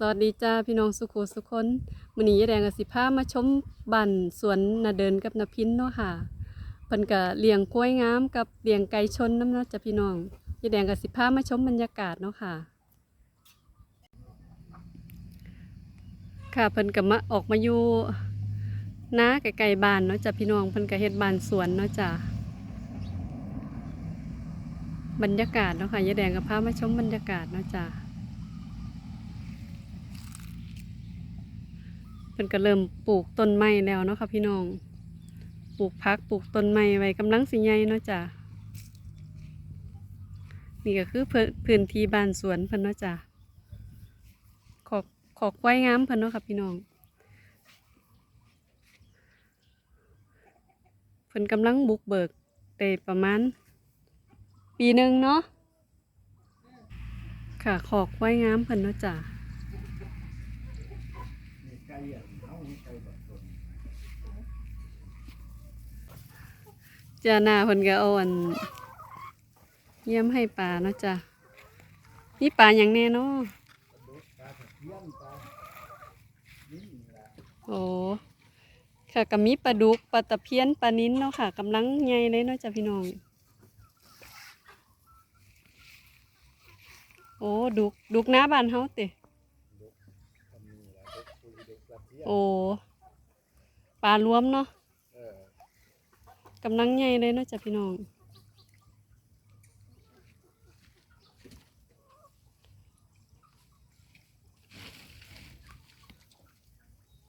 สวัสดีจ้าพี่น้องสุขุสุคนมื้อนี้ยายแดงกับสิพามาชมบ้านสวนนาเดินกับนาพินเนาะค่ะเพิ่นก็เลี้ยงกล้วยงามกับเลี้ยงไก่ชนน้ำเนาะจ้ะพี่น้องยายแดงกับสิพามาชมบรรยากาศเนาะค่ะ ค่ะเพิ่นก็มาออกมาอยู่นาไกลๆบ้านเนาะจ้ะพี่น้องเพิ่นก็เฮ็ดบ้านสวนเนาะจ้ะบรรยากาศเนาะค่ะยายแดงก็พามาชมบรรยากาศเนาะจ้ะ พิ่นก็เริ่มปลูกต้นไม้แล้วเนาะค่ะพี่น้อง ปลูกพักปลูกต้นไม้ไว้กำลังสิใหญ่เนาะจ้ะนี่ก็คือพื้นพื้นที่บ้านสวนเพิ่นเนาะจ้ะขอกขอกไว้งามเพิ่นเนาะค่ะพี่น้องเพิ่นกำลังบุกเบิกได้ประมาณ ปีหนึ่งเนาะค่ะขอกไว้งามเพิ่นเนาะจ้ะ จ้าหน้าเพิ่นก็เอาอันเยี่ยมให้ปลาเนาะจ้ะนี่ปลาอย่างแน่เนาะโอ้ค่ะก็มีปลาดุกปลาตะเพียนปลานิ้นเนาะค่ะกำลังใหญ่เลยเนาะจ้ะพี่น้อง โอ้ดุกดุกหน้าบ้านเฮาติ โอ้ปลารวมเนาะกำลังใหญ่เลยเนาะจ้ะพี่น้อง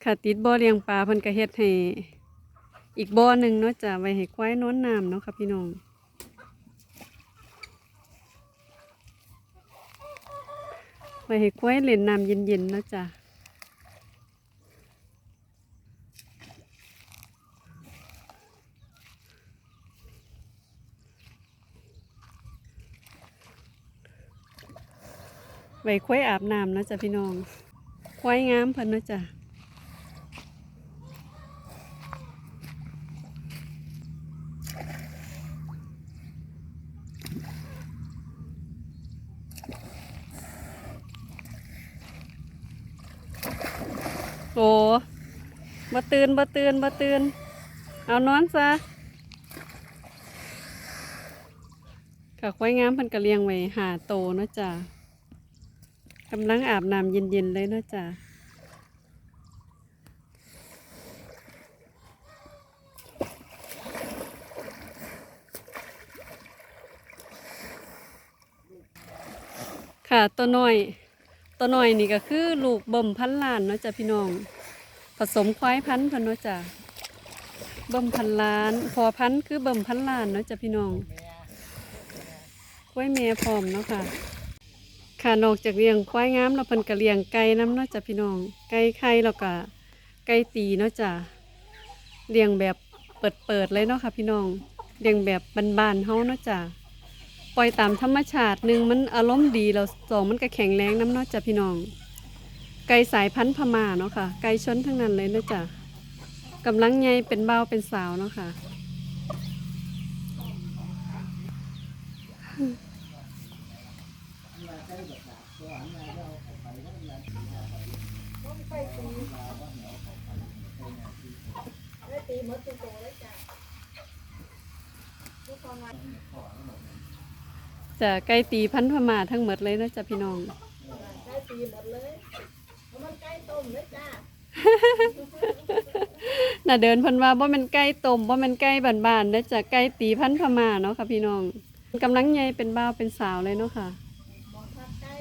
ค่ะติดบ่อเลี้ยงปลาเพิ่นก็เฮ็ดให้อีกบ่อหนึ่งเนาะจ้ะไว้ให้ควายนอนน้ำเนาะค่ะพี่น้องไว้ให้ควายเล่นน้ำเย็นๆเนาะจ้ะ ไว้ควายอาบน้ำนะจ้ะพี่น้องควายงามเพิ่นนะจ้ะโอ้บ่ตื่นบ่ตื่นบ่ตื่น เอานอนซะค่ะควายงามเพิ่นก็เลี้ยงไว้หาโตเนาะจ้ะ กำลังอาบน้ำเย็นๆเลยนาะจ้ะค่ะตัวน้อยตัวน้อยนี่ก็คือลูกบ่มพันล้านเนาะจ้ะพี่น้อง ผสมควายพันธุ์เพิ่นเนาะจ้ะบ่มพันล้าน พอพันธุ์คือบ่มพันล้านเนาะจ้ะพี่น้องควายแม่พร้อมเนาะค่ะ ค่ะนอกจากเลี้ยงควายงามแล้วเพิ่นก็เลี้ยงไก่น้ำเนาะจ้ะพี่น้อง ไก่ไข่แล้วก็ไก่ตีเนาะจ้ะเลี้ยงแบบเปิดๆเลยเนาะค่ะพี่น้องเลี้ยงแบบบานๆเฮาเนาะจ้ะปล่อยตามธรรมชาติหนึ่งมันอารมณ์ดีแล้วสองมันก็แข็งแรงน้ำเนาะจ้ะพี่น้อง ไก่สายพันธุ์พม่าเนาะค่ะ ไก่ชนทั้งนั้นเลยเนาะจ้ะกำลังใหญ่เป็นเบาเป็นสาวเนาะค่ะ จะไก่ตีพันธุ์พม่าทั้งหมดเลยเนาะจ้ะพี่น้อง ใกล้ตีหมดเลยเพราะมันใกล้ต้มเลยจ้าน่ะเดินเพิ่นว่าบ่แม่นไก่ต้มบ่แม่นไก่บ้านๆเด้อจ้ะไก่ตีพันธุ์พม่าเนาะค่ะพี่น้องกำลังใหญ่เป็นบ่าวเป็นสาวเลยเนาะค่ะ มองพักใกล้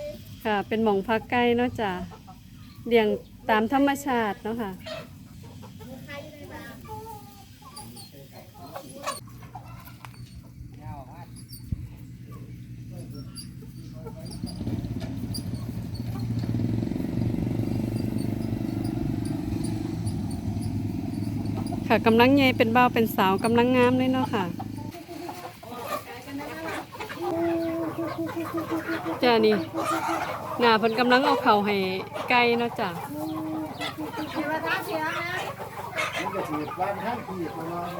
ค่ะ เป็นหม่องพักไก่เนาะจ้ะเลี้ยงตามธรรมชาติเนาะค่ะ มีใครได้บ้าง ค่ะกำลังใหญ่เป็นบ่าเป็นสาวกำลังงามเลยเนาะค่ะจ้านี่หน้าเพิ่นกำลังเอาเข่าให้ไก่เนาะจ้ะเทวดาเสียนะมันก็นานที่ประมาณ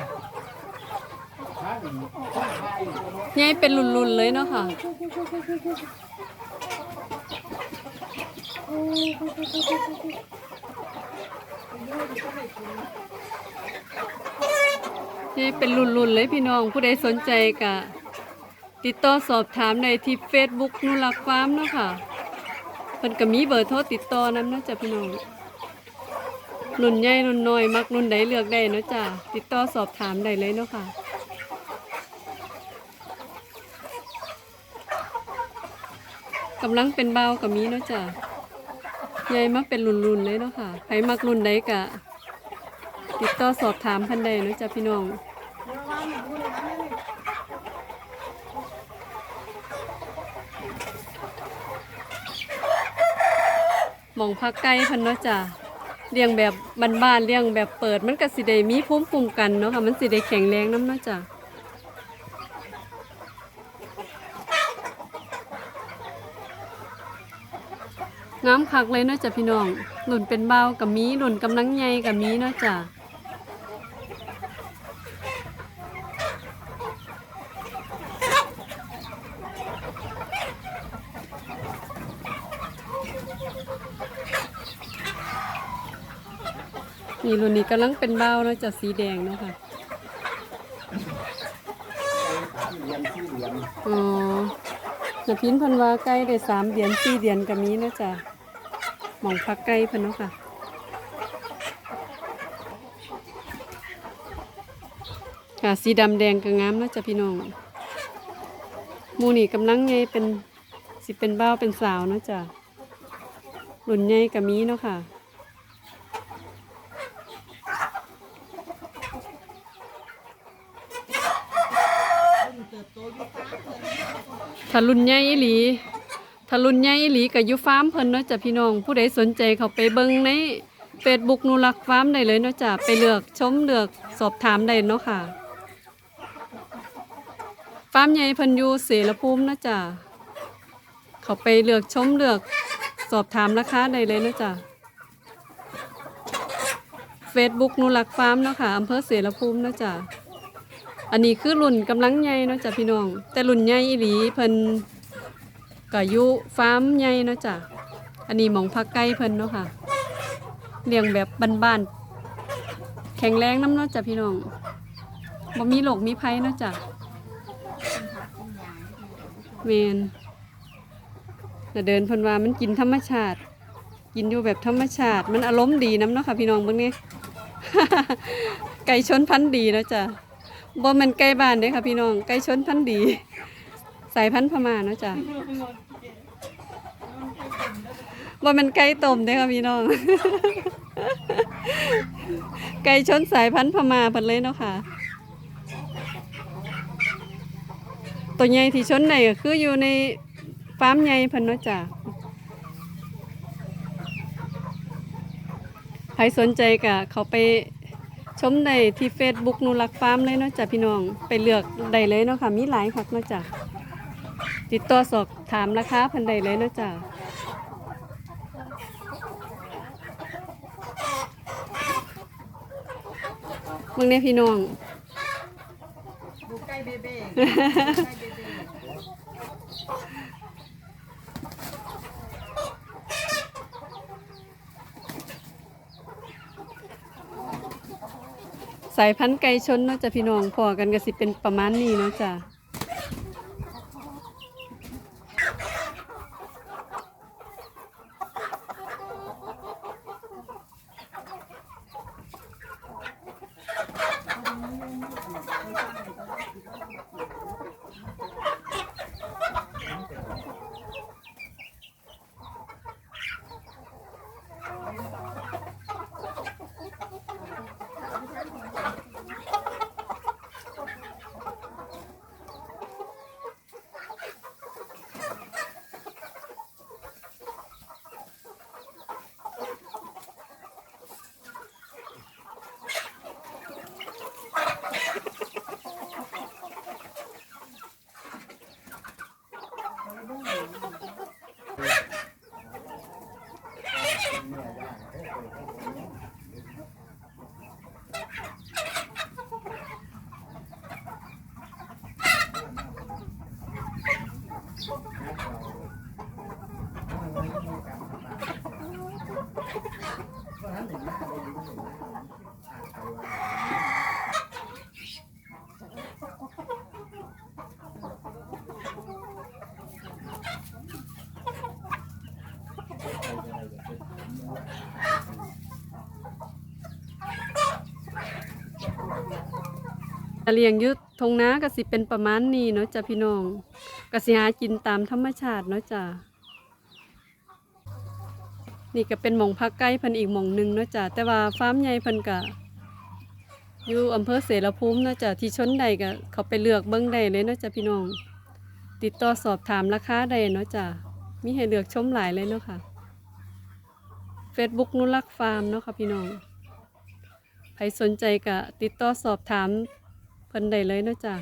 ท่านท่านไทยประมาณใหญ่เป็นรุนๆเลยเนาะค่ะ นี่เป็นรุ่นๆเลยพี่น้องผู้ใดสนใจกะติดต่อสอบถามในที่ Facebook นุรักฟาร์มเนาะค่ะเพิ่นก็มีเบอร์โทรติดต่อนำเนาะจ้ะพี่น้องรุ่นใหญ่รุ่นน้อยมักรุ่นใดเลือกได้เนาะจ้ะติดต่อสอบถามได้เลยเนาะค่ะกำลังเป็นเบากับมีเนาะจ้ะใหญ่มาเป็นรุ่นๆเลยเนาะค่ะใครมักรุ่นใดกะ ติดต่อสอบถามพันใดเนาะจ้ะพี่น้องหมองพักไก่พันเนาะจ้ะเลี้ยงแบบบ้านๆเลี้ยงแบบเปิดมันก็สิได้มีภูมิคุ้มกันเนาะค่ะมันสิได้แข็งแรงน้ำเนาะจ้ะงามคักเลยเนาะจ้ะพี่น้องหลุ่นเป็นเบากับมีหลุ่นกำลังใหญ่กับมีเนาะจ้ะ นี่หลุ่นนี้กำลังเป็นเบ้าเนาะจะสีแดงเนาะค่ะที่เรียนอ๋อจะพินพันวาใกล้ได้สามเดือนสี่เดือนกับมีเนาะจ้ะหมองพักไก่พันเนาะค่ะค่ะสีดำแดงก็งามนาะจ้ะพี่น้องมูนี่กำลังใหญ่เป็นสิเป็นเบ้าเป็นสาวนาะจ้ะรุ่นใหญ่กับมีเนาะค่ะ ถ้ารุ่นใหญ่อีหลีถ้ารุ่นใหญ่อีหลีก็อยู่ฟาร์มเพิ่นเนาะจ้ะพี่น้อง ผู้ใดสนใจเขาไปเบิ่งใน Facebook นูรักฟาร์มได้เลยเนาะจ้ะไปเลือกชมเลือกสอบถามได้เนาะค่ะ ฟาร์มใหญ่เพิ่นอยู่เสรภูมิเนาะจ้ะเขาไปเลือกชมเลือกสอบถามราคาได้เลยเนาะจ้ะ Facebook นูรักฟาร์มเนาะค่ะอำเภอเสรภูมิเนาะจ้ะ อันนี้คือรุ่นกำลังใหญ่เนาะจ้ะพี่น้อง แต่รุ่นใหญ่อีหลีเพิ่นก็ยู่ฟาร์มใหญ่เนาะจ้ะอันนี้หมองพักไก่เพิ่นเนาะค่ะเลี้ยงแบบบ้านๆแข็งแรงน้ำเนาะจ้ะพี่น้องบ่มีโรคมีภัยเนาะจ้ะเมนแต่เดินเพิ่นว่ามันกินธรรมชาติ กินอยู่แบบธรรมชาติ มันอารมณ์ดีน้ำเนาะค่ะพี่น้องเบิ่งนี่ไก่ชนพันธุ์ดีเนาะจ้ะ บ่มันไก่บ้านเด้ค่ะพี่น้อง ไก่ชนพันธุ์ดี สายพันธุ์พม่าเนาะจ้ะบ่มันไก่ต้มเด้ค่ะพี่น้อง ไก่ชนสายพันธุ์พม่าเพิ่นเลยเนาะค่ะ ตัวใหญ่ที่ชนไหนก็คืออยู่ในฟาร์มใหญ่เพิ่นเนาะจ้ะใครสนใจก็เขาไป ชมได้ที่ Facebook นูรักฟาร์มเลยเนาะจ้ะพี่น้องไปเลือกได้เลยเนาะค่ะมีหลายคักเนาะจ้ะติดต่อสอบถามราคาเพิ่นได้เลยเนาะจ้ะมึงเนี่ยพี่น้อง ดูใกล้เบเบ้ใกล้เบ สายพันธุ์ไก่ชนเนาะจ้ะพี่น้องพอกันก็สิเป็นประมาณนี้เนาะจ้ะานเห็นหน้าเลยดูเห็นหน้าอาจไปว่าเลี้ยงยุททงนาก็สิเป็นประมาณนี้เนาะจ้ะพี่น้องก็สิหากินตามธรรมชาติเนาะจ้ะ นี่ก็เป็นหม่องพักไก่เพิ่นอีกหม่องหนึ่งเนาะจ้ะแต่ว่าฟาร์มใหญ่พิ่นก็อยู่อำเภอเสรภูมิเนาะจ้ะที่ชนใดก็เขาไปเลือกเบิ่งได้เลยเนาะจ้ะพี่น้อง ติดต่อสอบถามราคาได้เนาะจ้ะมีให้เลือกชมหลายเลยเนาะค่ะ Facebook นุรักฟาร์มเนาะค่ะพี่น้องใครสนใจก็ติดต่อสอบถามเพิ่นได้เลยเนาะจ้ะ